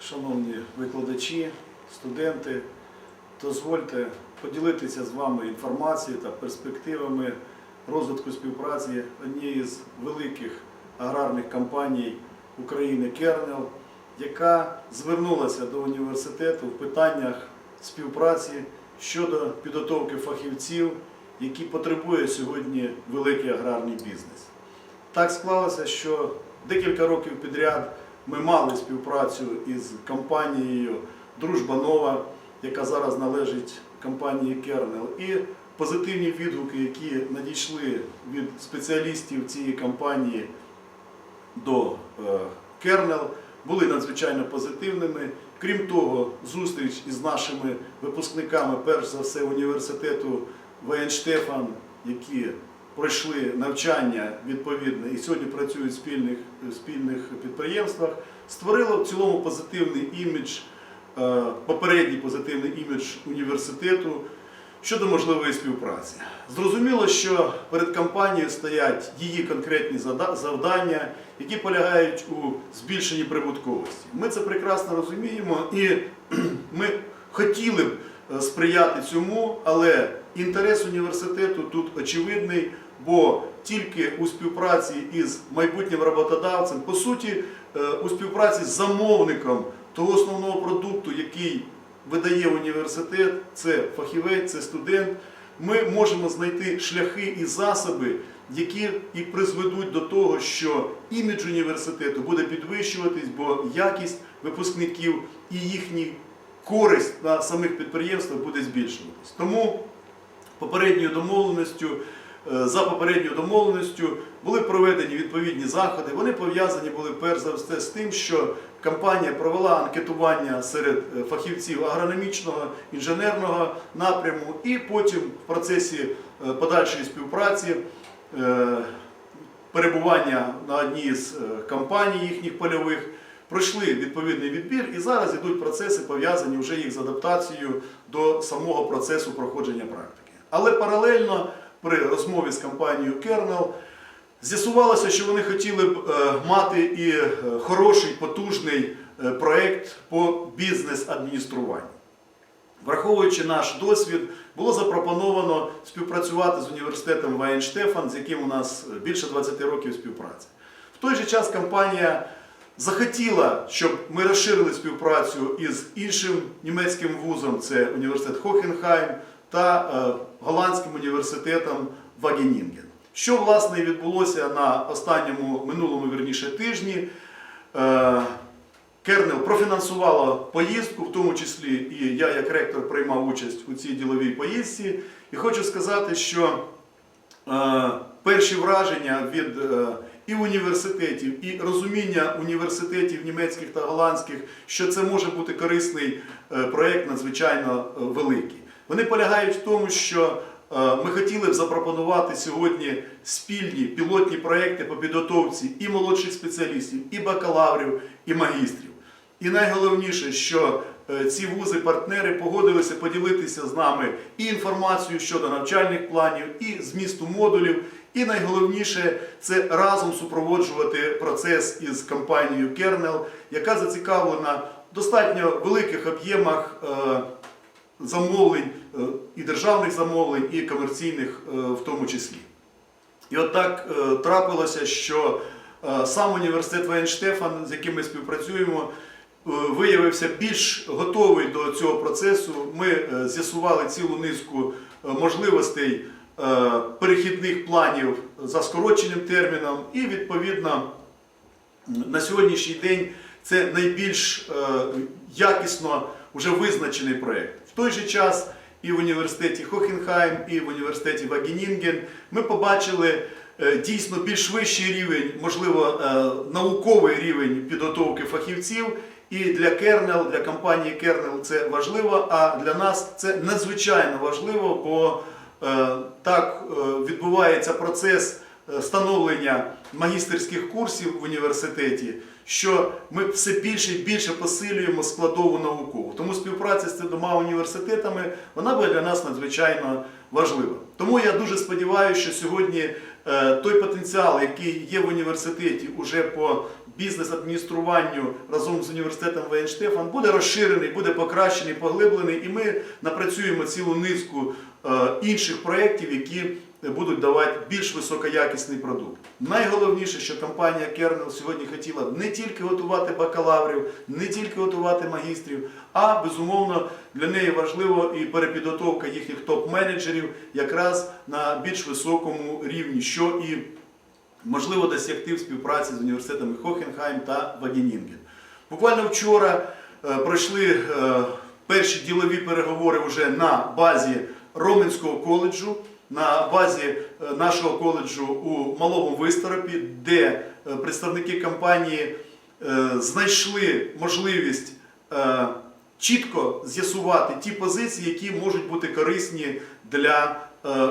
шановні викладачі, студенти, дозвольте поділитися з вами інформацією та перспективами розвитку співпраці однієї з великих аграрних компаній України Кернел, яка звернулася до університету в питаннях співпраці щодо підготовки фахівців, які потребує сьогодні великий аграрний бізнес. Так склалося, що декілька років підряд ми мали співпрацю із компанією Дружба Нова, яка зараз належить компанії Кернел. І позитивні відгуки, які надійшли від спеціалістів цієї компанії до е, Кернел, були надзвичайно позитивними. Крім того, зустріч із нашими випускниками, перш за все, університету Воєнштефан, які пройшли навчання відповідне і сьогодні працюють в спільних, спільних підприємствах, створило в цілому позитивний імідж, е, попередній позитивний імідж університету щодо можливої співпраці. Зрозуміло, що перед компанією стоять її конкретні завдання, які полягають у збільшенні прибутковості. Ми це прекрасно розуміємо і ми хотіли б е, сприяти цьому, але інтерес університету тут очевидний, бо тільки у співпраці із майбутнім роботодавцем, по суті, е, у співпраці з замовником того основного продукту, який видає університет, це фахівець, це студент. Ми можемо знайти шляхи і засоби, які і призведуть до того, що імідж університету буде підвищуватись, бо якість випускників і їхні користь на самих підприємствах буде збільшуватись. Тому попередньою домовленістю, за попередньою домовленістю були проведені відповідні заходи. Вони пов'язані були перш за все з тим, що компанія провела анкетування серед е, фахівців агрономічного інженерного напряму, і потім в процесі е, подальшої співпраці. е, Перебування на одній з е, компаній їхніх польових пройшли відповідний відбір, і зараз йдуть процеси, пов'язані вже їх з адаптацією до самого процесу проходження практики. Але паралельно при розмові з компанією Kernel з'ясувалося, що вони хотіли б е, мати і е, хороший, потужний е, проєкт по бізнес-адмініструванню. Враховуючи наш досвід, було запропоновано співпрацювати з університетом Вайнштефан, з яким у нас більше 20 років співпраці. В той же час компанія захотіла, щоб ми розширили співпрацю із іншим німецьким вузом, це університет Хохенхайм та е, голландським університетом Вагенінген. Що власне відбулося на останньому минулому вірніше тижні. Е, Кернел профінансувала поїздку, в тому числі і я, як ректор, приймав участь у цій діловій поїздці. І хочу сказати, що е, перші враження від і університетів, і розуміння університетів німецьких та голландських, що це може бути корисний проєкт, надзвичайно великий. Вони полягають в тому, що е, ми хотіли б запропонувати сьогодні спільні пілотні проекти по підготовці і молодших спеціалістів, і бакалаврів, і магістрів. І найголовніше, що е, ці вузи-партнери погодилися поділитися з нами і інформацією щодо навчальних планів, і змісту модулів. І найголовніше це разом супроводжувати процес із компанією Kernel, яка зацікавлена в достатньо великих об'ємах е, замовлень е, і державних замовлень, і комерційних е, в тому числі. І от так е, трапилося, що сам університет Вейнштефан, з яким ми співпрацюємо, виявився більш готовий до цього процесу. Ми з'ясували цілу низку можливостей перехідних планів за скороченим терміном, і відповідно на сьогоднішній день це найбільш якісно вже визначений проєкт. В той же час і в університеті Хохенхайм, і в університеті Вагенінген ми побачили е, дійсно більш вищий рівень, можливо, е, науковий рівень підготовки фахівців. І для Кернел, для компанії Кернел це важливо, а для нас це надзвичайно важливо, бо е, так е, відбувається процес е, становлення магістерських курсів в університеті, що ми все більше і більше посилюємо складову наукову. Тому співпраця з цими університетами вона буде для нас надзвичайно важлива. Тому я дуже сподіваюся, що сьогодні е, той потенціал, який є в університеті уже по бізнес-адмініструванню разом з університетом Вейнштефан, буде розширений, буде покращений, поглиблений, і ми напрацюємо цілу низку е, інших проєктів, які будуть давати більш високоякісний продукт. Найголовніше, що компанія Kernel сьогодні хотіла не тільки готувати бакалаврів, не тільки готувати магістрів, а безумовно для неї важливо і перепідготовка їхніх топ-менеджерів якраз на більш високому рівні, що і можливо досягти в співпраці з університетами Хохенхайм та Вагенінген. Буквально вчора е, пройшли е, перші ділові переговори вже на базі Роменського коледжу, на базі е, нашого коледжу у Малому Висторопі, де е, представники компанії е, знайшли можливість чітко з'ясувати ті позиції, які можуть бути корисні для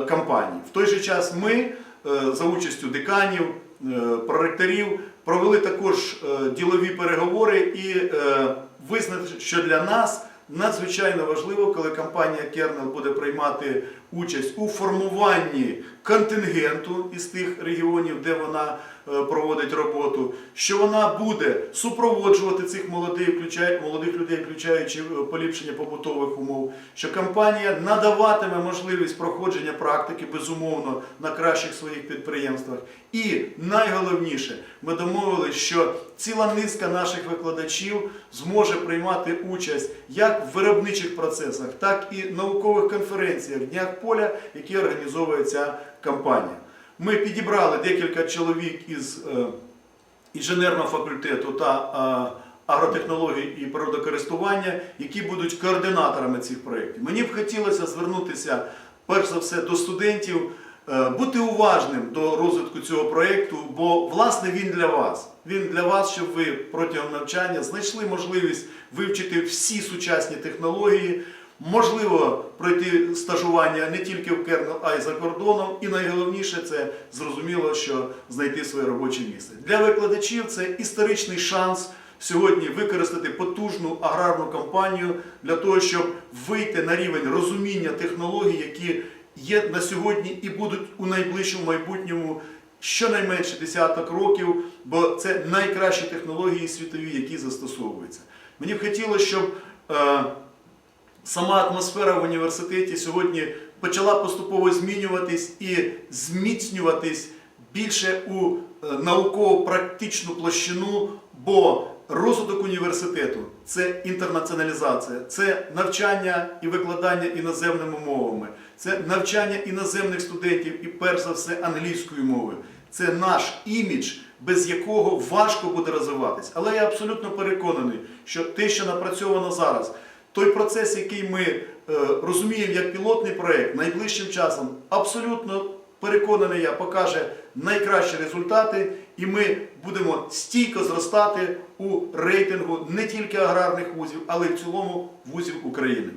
компанії. В той же час ми за участю деканів, проректорів провели також ділові переговори і визнали, що для нас надзвичайно важливо, коли компанія Kernel буде приймати участь у формуванні контингенту із тих регіонів, де вона е, проводить роботу, що вона буде супроводжувати цих молодих, молодих людей, включаючи е, поліпшення побутових умов, що компанія надаватиме можливість проходження практики, безумовно, на кращих своїх підприємствах. І найголовніше, ми домовилися, що ціла низка наших викладачів зможе приймати участь як в виробничих процесах, так і наукових конференціях, днях поля, які організовує ця компанія. Ми підібрали декілька чоловік із е, інженерного факультету та е, агротехнологій і природокористування, які будуть координаторами цих проєктів. Мені б хотілося звернутися перш за все до студентів, е, бути уважним до розвитку цього проєкту, бо власне він для вас. Він для вас, щоб ви протягом навчання знайшли можливість вивчити всі сучасні технології. Можливо пройти стажування не тільки в Кернел, а й за кордоном. І найголовніше це зрозуміло, що знайти своє робоче місце. Для викладачів це історичний шанс сьогодні використати потужну аграрну кампанію для того, щоб вийти на рівень розуміння технологій, які є на сьогодні і будуть у найближчому майбутньому щонайменше десяток років, бо це найкращі технології світові, які застосовуються. Мені б хотілося, щоб. е, Сама атмосфера в університеті сьогодні почала поступово змінюватись і зміцнюватись більше у е, науково-практичну площину, бо розвиток університету це інтернаціоналізація, це навчання і викладання іноземними мовами, це навчання іноземних студентів і перш за все англійською мовою. Це наш імідж, без якого важко буде розвиватись. Але я абсолютно переконаний, що те, що напрацьовано зараз, той процес, який ми е, розуміємо як пілотний проєкт, найближчим часом абсолютно переконаний я, покаже найкращі результати, і ми будемо стійко зростати у рейтингу не тільки аграрних вузів, але й в цілому вузів України.